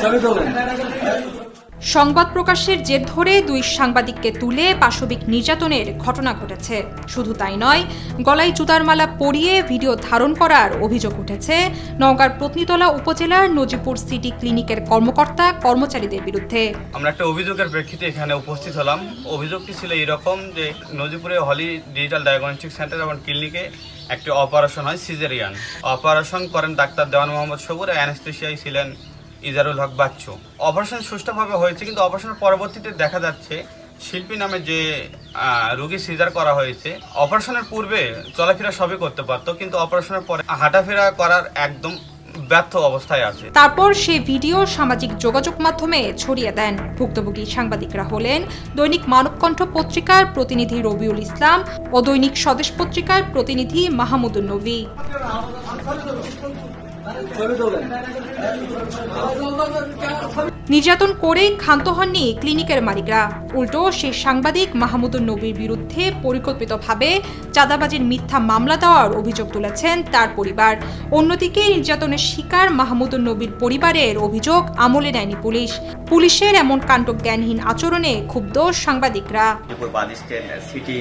చదువుకోలేదు সংবাদ প্রকাশের জের ধরে দুই সাংবাদিককে তুলে পাশবিক নির্যাতনের ঘটনা ঘটেছে। শুধু তাই নয়, গলায় জুতার মালা পরিয়ে ভিডিও ধারণ করার অভিযোগ উঠেছে। নওগাঁর পত্নীতলা উপজেলার নজিপুর সিটি ক্লিনিকের কর্মকর্তা কর্মচারীদের বিরুদ্ধে। আমরা একটা অভিযোগের প্রেক্ষিতে এখানে উপস্থিত হলাম। অভিযোগটি ছিল এরকম যে নজিপুরে হলি ডিজিটাল ডায়াগনস্টিক সেন্টার এবং ক্লিনিকে একটি অপারেশন হয় সিজারিয়ান। অপারেশন করেন ডাক্তার দেওয়ান মোহাম্মদ সবুর। অ্যানেস্থেশিয়ায় ছিলেন ইজারুল হক বাচ্চু। অপারেশন সুষ্ঠুভাবে হয়েছে, কিন্তু অপারেশনের পরবর্তীতে দেখা যাচ্ছে শিল্পী নামে যে রোগী সিজার করা হয়েছে, অপারেশনের পূর্বে চলাফেরা সবই করতে পারতো, কিন্তু অপারেশনের পরে হাঁটাফেরা করার একদম ব্যর্থ অবস্থায় আছে। তারপর সে ভিডিও, সামাজিক যোগাযোগ মাধ্যমে ছড়িয়ে দেন। ভুক্তভোগী সাংবাদিকরা হলেন দৈনিক মানবকণ্ঠ পত্রিকার প্রতিনিধি রবিউল ইসলাম ও দৈনিক স্বদেশ পত্রিকার প্রতিনিধি মাহমুদুল নবী। Tabii dolayı. নির্যাতন করেই ক্ষান্ত হননি ক্লিনিকের মালিকরা। উল্টো সেই সাংবাদিক মাহমুদুল নবীর বিরুদ্ধে পরিকল্পিতভাবে চাঁদাবাজির মিথ্যা মামলা দেওয়ার অভিযোগ তুলেছেন তার পরিবার। অন্যদিকে নির্যাতনের শিকার মাহমুদুল নবীর পরিবারের অভিযোগ আমলে নেয়নি পুলিশ। পুলিশের এমন কাণ্ড জ্ঞানহীন আচরণে ক্ষুব্ধ সাংবাদিকরা। সিটি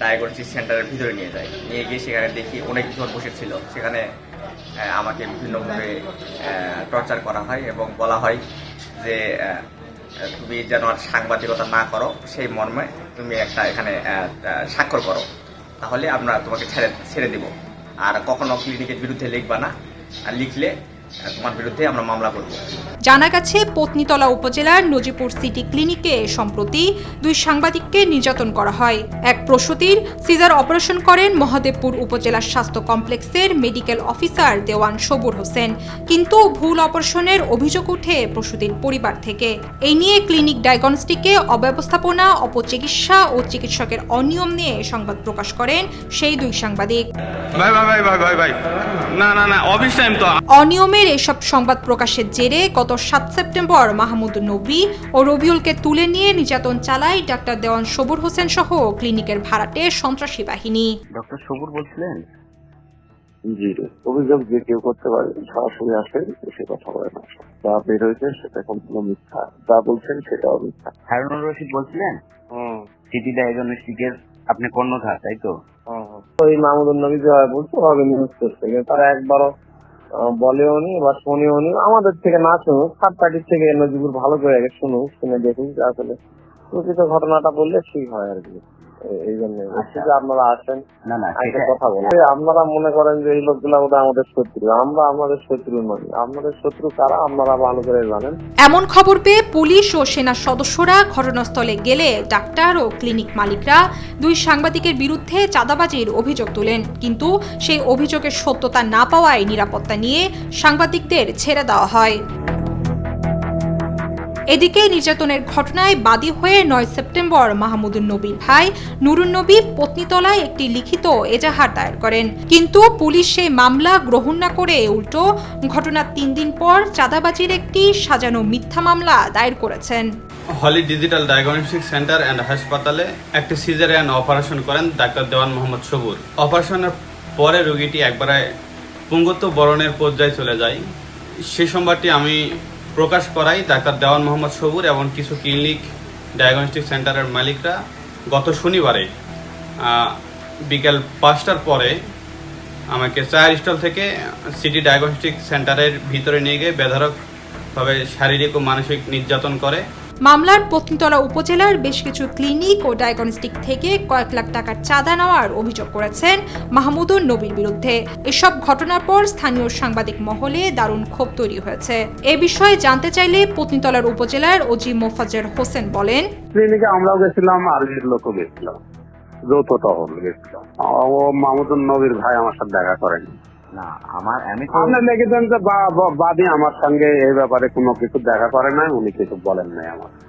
ডায়াগনস্টিক সেন্টারের ভিতরে নিয়ে যায়। নিয়ে গিয়ে সেখানে দেখি অনেক জন সেখানে আমাকে বিভিন্নভাবে টর্চার করা হয় এবং বলা হয় যে তুমি যেন আর সাংবাদিকতা না করো, সেই মর্মে তুমি একটা এখানে স্বাক্ষর করো। তাহলে আমরা তোমাকে ছেড়ে ছেড়ে দিব। আর কখনো ক্লিনিকের বিরুদ্ধে লিখবা না। আর লিখলে তোমার বিরুদ্ধে আমরা মামলা করব। জানা গেছে পত্নীতলা উপজেলার নজিপুর সিটি ক্লিনিকে সম্প্রতি দুই সাংবাদিককে নির্যাতন করা হয়। এক প্রসূতির সিজার অপারেশন করেন মহাদেবপুর উপজেলার স্বাস্থ্য কমপ্লেক্সের মেডিকেল অফিসার দেওয়ান সবুর হোসেন। কিন্তু ভুল অপারেশনের অভিযোগ উঠে প্রসূতির পরিবার থেকে। এই নিয়ে ক্লিনিক ডায়াগনস্টিকে অব্যবস্থাপনা অপচিকিৎসা ও চিকিৎসকের অনিয়ম নিয়ে সংবাদ প্রকাশ করেন সেই দুই সাংবাদিক। ভাই ভাই ভাই ভাই ভাই ভাই। না না না অফিস অনিয়মের এসব সংবাদ প্রকাশের জেরে গত সাত সেপ্টেম্বর মাহমুদ নবী ও রবিউলকে তুলে নিয়ে নির্যাতন চালায় ডাক্তার দেওয়ান সবুর হোসেন সহ ক্লিনিকের ভাড়াটে সন্ত্রাসী বাহিনী। ডক্টর সবুর বলছিলেন? জি অভিযোগ যে কেউ করতে পারে সরাসরি আসে সে কথা বলে না। যা বের হয়েছে সেটা সম্পূর্ণ মিথ্যা। যা বলছেন সেটাও মিথ্যা। হারুনুর রশিদ বলছিলেন? হুম। সিটি ডায়াগনস্টিকের আপনি কর্ণধার তাই তো? ওই মাহমুদুল নবী যেভাবে বলছে ওভাবে নিউজ করছে। তারা একবারও বলেও নি বা শুনেও নি। আমাদের থেকে না শুনুক থার্ড পার্টির থেকে নজিবুর ভালো করে আগে শুনুক, শুনে দেখুক আসলে প্রকৃত ঘটনাটা বললে ঠিক হয় আর কি। এই জন্য। বলছি যে আপনারা আসেন কথা বলেন। আপনারা মনে করেন যে এই লোকগুলা আমাদের শত্রু। আমরা আমাদের শত্রু নই আমাদের শত্রু কারা? আপনারা ভালো করে জানেন। এমন খবর পেয়ে পুলিশ ও সেনা সদস্যরা ঘটনাস্থলে গেলে ডাক্তার ও ক্লিনিক মালিকরা দুই সাংবাদিকের বিরুদ্ধে চাঁদাবাজির অভিযোগ তোলেন। কিন্তু সেই অভিযোগের সত্যতা না পাওয়ায় নিরাপত্তা নিয়ে সাংবাদিকদের ছেড়ে দেওয়া হয়। এদিকে নির্যাতনের ঘটনায় বাদী হয়ে নয় সেপ্টেম্বর মাহমুদুল নবীর ভাই নুরুন নবী পত্নীতলায় একটি লিখিত এজাহার দায়ের করেন। কিন্তু পুলিশ সেই মামলা গ্রহণ না করে উল্টো ঘটনার তিন দিন পর চাঁদাবাজির একটি সাজানো মিথ্যা মামলা দায়ের করেছেন। Holy digital diagnostic centre and হাসপাতালে একটি সিজারিয়ান অপারেশন করেন ডাক্তার দেওয়ান মোহাম্মদ সবুর। অপারেশনের পরে রোগীটি একবারে পুঙ্গত্ব বরণের পর্যায়ে চলে যায়। সে সোমবারটি আমি প্রকাশ করায় ডাক্তার দেওয়ান মোহাম্মদ সবুর এবং কিছু ক্লিনিক ডায়াগনস্টিক সেন্টারের মালিকরা গত শনিবারে বিকেল পাঁচটার পরে আমাকে চায়ের স্টল থেকে সিটি ডায়াগনস্টিক সেন্টারের ভিতরে নিয়ে গিয়ে বেধারকভাবে শারীরিক ও মানসিক নির্যাতন করে মামলার পত্নীতলা উপজেলার বেশ কিছু ক্লিনিক ও ডায়াগনস্টিক থেকে কয়েক লাখ টাকার চাঁদা নেওয়ার অভিযোগ করেছেন মাহমুদুর নবীর বিরুদ্ধে। এসব ঘটনার পর স্থানীয় সাংবাদিক মহলে দারুণ ক্ষোভ তৈরি হয়েছে। এ বিষয়ে জানতে চাইলে পত্নীতলার উপজেলার ওজি মোফাজ্জের হোসেন বলেন, ক্লিনিকে আমরাও গেছিলাম আর্মির লোকও গেছিলাম। যৌথ টহল গেছিলাম। ও মাহমুদুল নবীর ভাই আমার সাথে দেখা করেনি। না, আমার বাদী আমার সঙ্গে এই ব্যাপারে কোনো কিছু দেখা করে নাই, উনি কিছু বলেন নাই আমার।